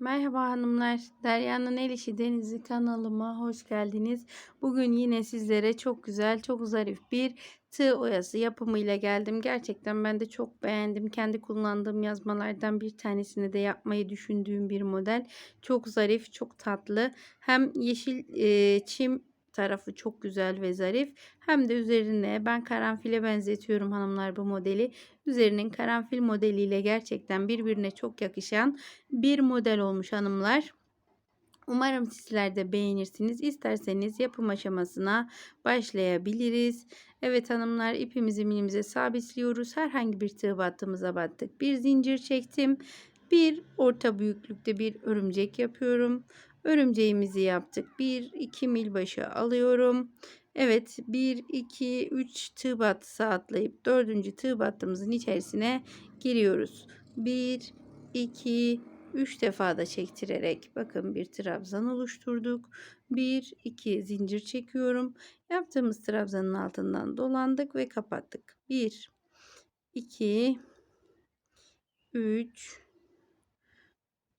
Merhaba hanımlar. Derya'nın El İşi Denizi kanalıma hoş geldiniz. Bugün yine sizlere çok güzel, çok zarif bir tığ oyası yapımıyla geldim. Gerçekten ben de çok beğendim. Kendi kullandığım yazmalardan bir tanesini de yapmayı düşündüğüm bir model. Çok zarif, çok tatlı. Hem yeşil e, çim tarafı çok güzel ve zarif. Hem de üzerine ben karanfile benzetiyorum hanımlar bu modeli. Üzerinin karanfil modeliyle gerçekten birbirine çok yakışan bir model olmuş hanımlar. Umarım sizler de beğenirsiniz. İsterseniz yapım aşamasına başlayabiliriz. Evet hanımlar ipimizi minimize sabitliyoruz. Herhangi bir tığ battığımıza battık. Bir zincir çektim. Bir orta büyüklükte bir örümcek yapıyorum. Örümceğimizi yaptık. 1 2 mil başı alıyorum. Evet 1 2 3 tığ battısı atlayıp 4. tığ battığımızın içerisine giriyoruz. 1 2 3 defa da çektirerek bakın bir trabzan oluşturduk. 1 2 zincir çekiyorum. Yaptığımız trabzanın altından dolandık ve kapattık. 1 2 3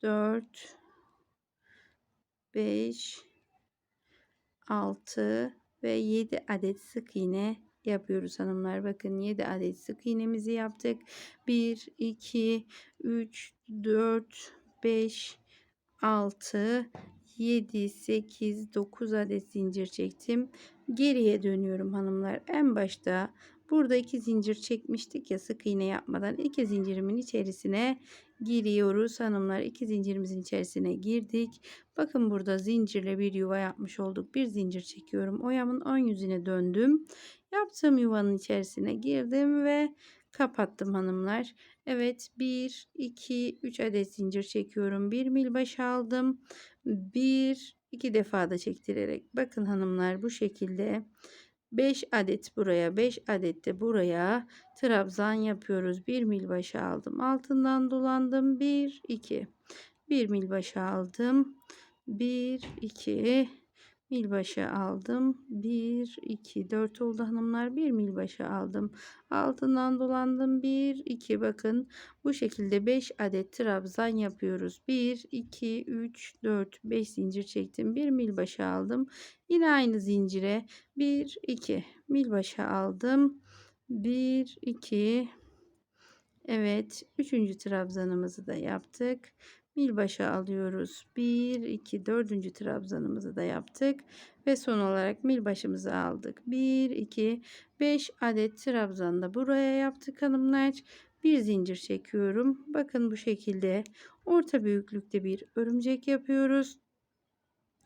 4 5 6 ve 7 adet sık iğne yapıyoruz hanımlar. Bakın 7 adet sık iğnemizi yaptık. 1 2 3 4 5 6 7 8 9 adet zincir çektim. Geriye dönüyorum hanımlar. En başta burada iki zincir çekmiştik ya sık iğne yapmadan iki zincirimin içerisine giriyoruz hanımlar. iki zincirimizin içerisine girdik. Bakın burada zincirle bir yuva yapmış olduk. Bir zincir çekiyorum. Oyamın ön yüzüne döndüm. Yaptığım yuvanın içerisine girdim ve kapattım hanımlar. Evet 1 2 3 adet zincir çekiyorum. 1 mil baş aldım. 1 2 defa da çektirerek bakın hanımlar bu şekilde 5 adet buraya 5 adet de buraya trabzan yapıyoruz. 1 mil başı aldım. Altından dolandım. 1 2 1 mil başı aldım. 1 2 mil başı aldım. 1 2 4 oldu hanımlar. 1 mil başı aldım. Altından dolandım. 1 2 bakın bu şekilde 5 adet trabzan yapıyoruz. 1 2 3 4 5 zincir çektim. 1 mil başı aldım. Yine aynı zincire 1 2 mil başı aldım. 1 2 Evet, üçüncü trabzanımızı da yaptık bir başa alıyoruz. 1 2 4. trabzanımızı da yaptık ve son olarak mil başımızı aldık. 1 2 5 adet trabzan da buraya yaptık hanımlar. Bir zincir çekiyorum. Bakın bu şekilde orta büyüklükte bir örümcek yapıyoruz.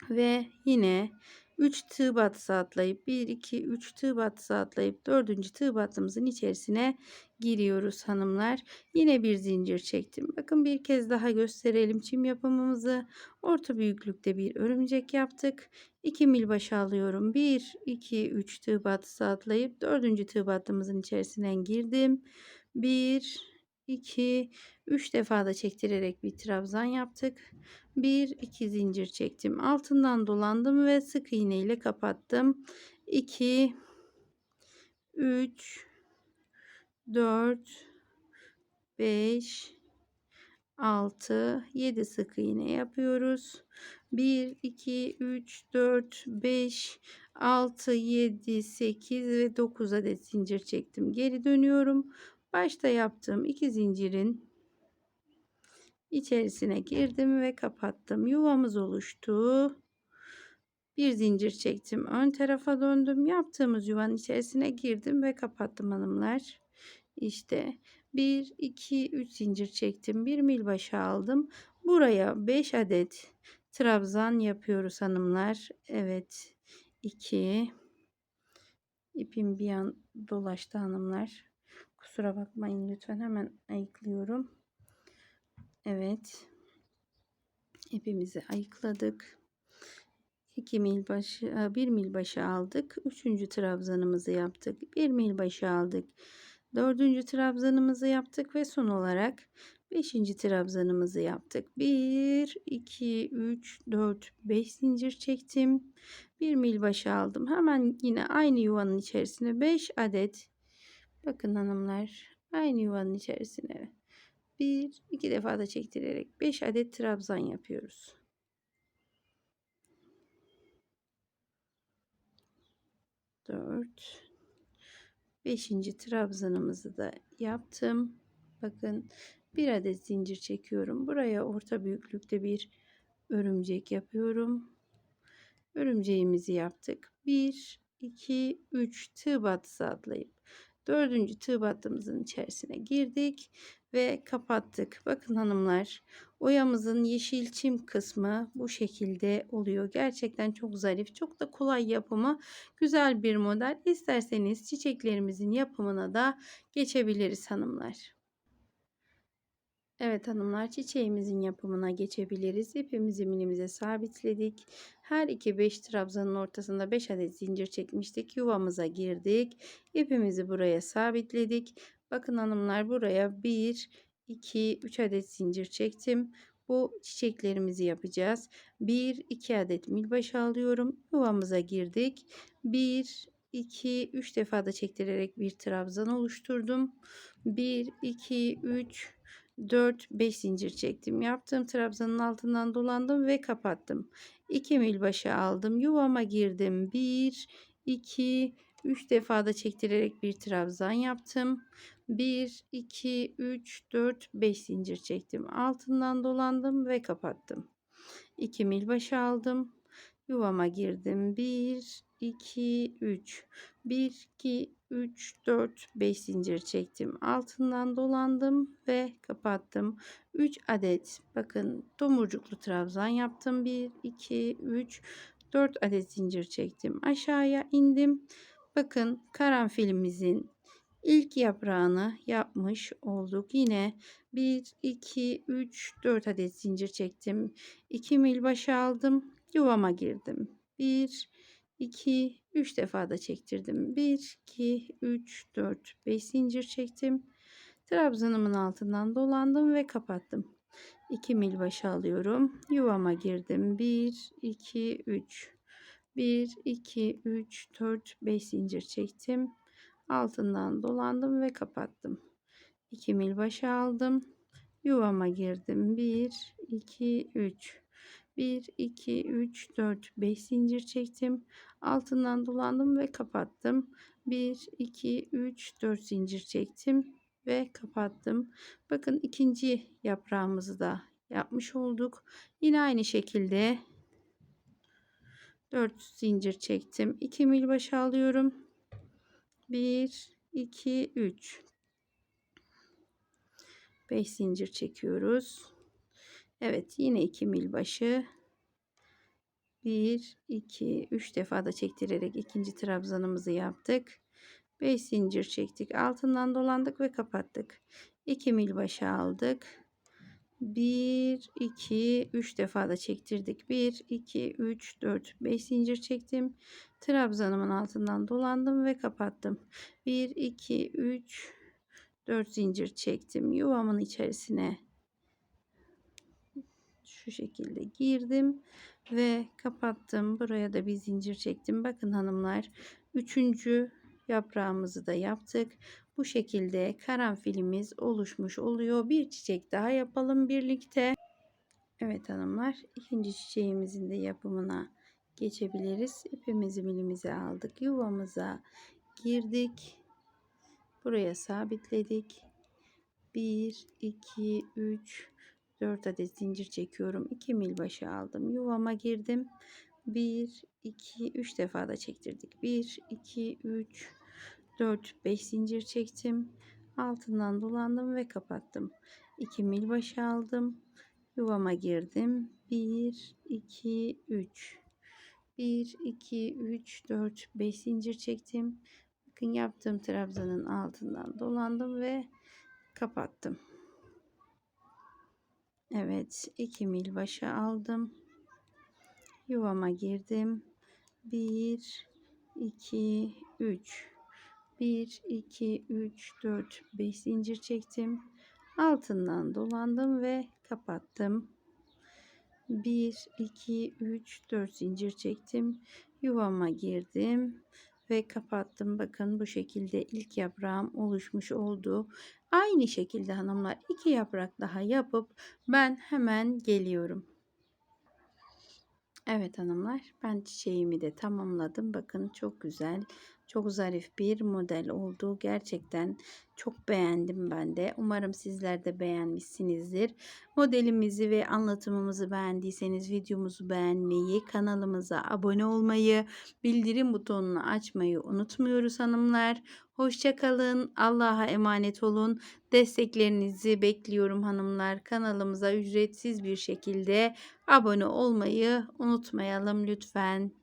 Ve yine 3 tığ batısı atlayıp 1 2 3 tığ batısı atlayıp 4. tığ battığımızın içerisine giriyoruz hanımlar. Yine bir zincir çektim. Bakın bir kez daha gösterelim çim yapımımızı. Orta büyüklükte bir örümcek yaptık. 2 mil başa alıyorum. 1 2 3 tığ batısı atlayıp 4. tığ battığımızın içerisinden girdim. 1 2 3 defa da çektirerek bir trabzan yaptık. 1 2 zincir çektim. Altından dolandım ve sık iğne ile kapattım. 2 3 4 5 6 7 sık iğne yapıyoruz. 1 2 3 4 5 6 7 8 ve 9 adet zincir çektim. Geri dönüyorum. Başta yaptığım iki zincirin içerisine girdim ve kapattım. Yuvamız oluştu. Bir zincir çektim. Ön tarafa döndüm. Yaptığımız yuvanın içerisine girdim ve kapattım hanımlar. İşte 1 2 3 zincir çektim. Bir mil başı aldım. Buraya 5 adet trabzan yapıyoruz hanımlar. Evet. 2 ipim bir an dolaştı hanımlar. Kusura bakmayın lütfen hemen ayıklıyorum. Evet. ipimizi ayıkladık. 2 mil başı 1 mil başı aldık. 3. trabzanımızı yaptık. 1 mil başı aldık. 4. trabzanımızı yaptık ve son olarak 5. trabzanımızı yaptık. 1 2 3 4 5 zincir çektim. 1 mil başı aldım. Hemen yine aynı yuvanın içerisine 5 adet Bakın hanımlar aynı yuvanın içerisine Bir, iki defa da çektirerek 5 adet trabzan yapıyoruz. Dört. Beşinci trabzanımızı da yaptım. Bakın bir adet zincir çekiyorum. Buraya orta büyüklükte bir örümcek yapıyorum. Örümceğimizi yaptık. 1, 2, 3 tığ battısı atlayıp dördüncü tığ battığımızın içerisine girdik ve kapattık. Bakın hanımlar oyamızın yeşil çim kısmı bu şekilde oluyor. Gerçekten çok zarif, çok da kolay yapımı güzel bir model. İsterseniz çiçeklerimizin yapımına da geçebiliriz hanımlar. Evet hanımlar çiçeğimizin yapımına geçebiliriz. İpimizi milimize sabitledik. Her iki 5 trabzanın ortasında 5 adet zincir çekmiştik. Yuvamıza girdik. İpimizi buraya sabitledik. Bakın hanımlar buraya 1, 2, 3 adet zincir çektim. Bu çiçeklerimizi yapacağız. 1, 2 adet milbaşı alıyorum. Yuvamıza girdik. 1, 2, 3 defa da çektirerek bir trabzan oluşturdum. 1, 2, 3, 4 5 zincir çektim. Yaptığım trabzanın altından dolandım ve kapattım. 2 mil başı aldım. Yuvama girdim. 1 2 3 defa da çektirerek bir trabzan yaptım. 1 2 3 4 5 zincir çektim. Altından dolandım ve kapattım. 2 mil başı aldım. Yuvama girdim. 1 2 3 1 2 3 4 5 zincir çektim. Altından dolandım ve kapattım. 3 adet bakın tomurcuklu trabzan yaptım. 1 2 3 4 adet zincir çektim. Aşağıya indim. Bakın karanfilimizin ilk yaprağını yapmış olduk. Yine 1 2 3 4 adet zincir çektim. 2 mil başı aldım. Yuvama girdim. 1 2 3 defa da çektirdim. 1 2 3 4 5 zincir çektim. Trabzanımın altından dolandım ve kapattım. 2 mil başı alıyorum. Yuvama girdim. 1 2 3 1 2 3 4 5 zincir çektim. Altından dolandım ve kapattım. 2 mil başı aldım. Yuvama girdim. 1 2 3 1 2 3 4 5 zincir çektim. Altından dolandım ve kapattım. 1 2 3 4 zincir çektim ve kapattım. Bakın ikinci yaprağımızı da yapmış olduk. Yine aynı şekilde 4 zincir çektim. 2 mil başı alıyorum. 1 2 3 5 zincir çekiyoruz Evet yine 2 mil başı. 1 2 3 defa da çektirerek ikinci trabzanımızı yaptık. 5 zincir çektik. Altından dolandık ve kapattık. 2 mil başı aldık. 1 2 3 defa da çektirdik. 1 2 3 4 5 zincir çektim. Trabzanımın altından dolandım ve kapattım. 1 2 3 4 zincir çektim. Yuvamın içerisine şu şekilde girdim ve kapattım. Buraya da bir zincir çektim. Bakın hanımlar üçüncü yaprağımızı da yaptık. Bu şekilde karanfilimiz oluşmuş oluyor. Bir çiçek daha yapalım birlikte. Evet hanımlar ikinci çiçeğimizin de yapımına geçebiliriz. İpimizi milimize aldık. Yuvamıza girdik. Buraya sabitledik. 1, 2, 3, 4 adet zincir çekiyorum. 2 mil başı aldım. Yuvama girdim. 1 2 3 defa da çektirdik. 1 2 3 4 5 zincir çektim. Altından dolandım ve kapattım. 2 mil başı aldım. Yuvama girdim. 1 2 3 1 2 3 4 5 zincir çektim. Bakın yaptığım trabzanın altından dolandım ve kapattım Evet 2 mil başa aldım. Yuvama girdim. 1 2 3 1 2 3 4 5 zincir çektim. Altından dolandım ve kapattım. 1 2 3 4 zincir çektim. Yuvama girdim ve kapattım. Bakın bu şekilde ilk yaprağım oluşmuş oldu. Aynı şekilde hanımlar iki yaprak daha yapıp ben hemen geliyorum. Evet hanımlar ben çiçeğimi de tamamladım. Bakın çok güzel çok zarif bir model oldu. Gerçekten çok beğendim ben de. Umarım sizler de beğenmişsinizdir. Modelimizi ve anlatımımızı beğendiyseniz videomuzu beğenmeyi, kanalımıza abone olmayı, bildirim butonunu açmayı unutmuyoruz hanımlar. Hoşçakalın. Allah'a emanet olun. Desteklerinizi bekliyorum hanımlar. Kanalımıza ücretsiz bir şekilde abone olmayı unutmayalım lütfen.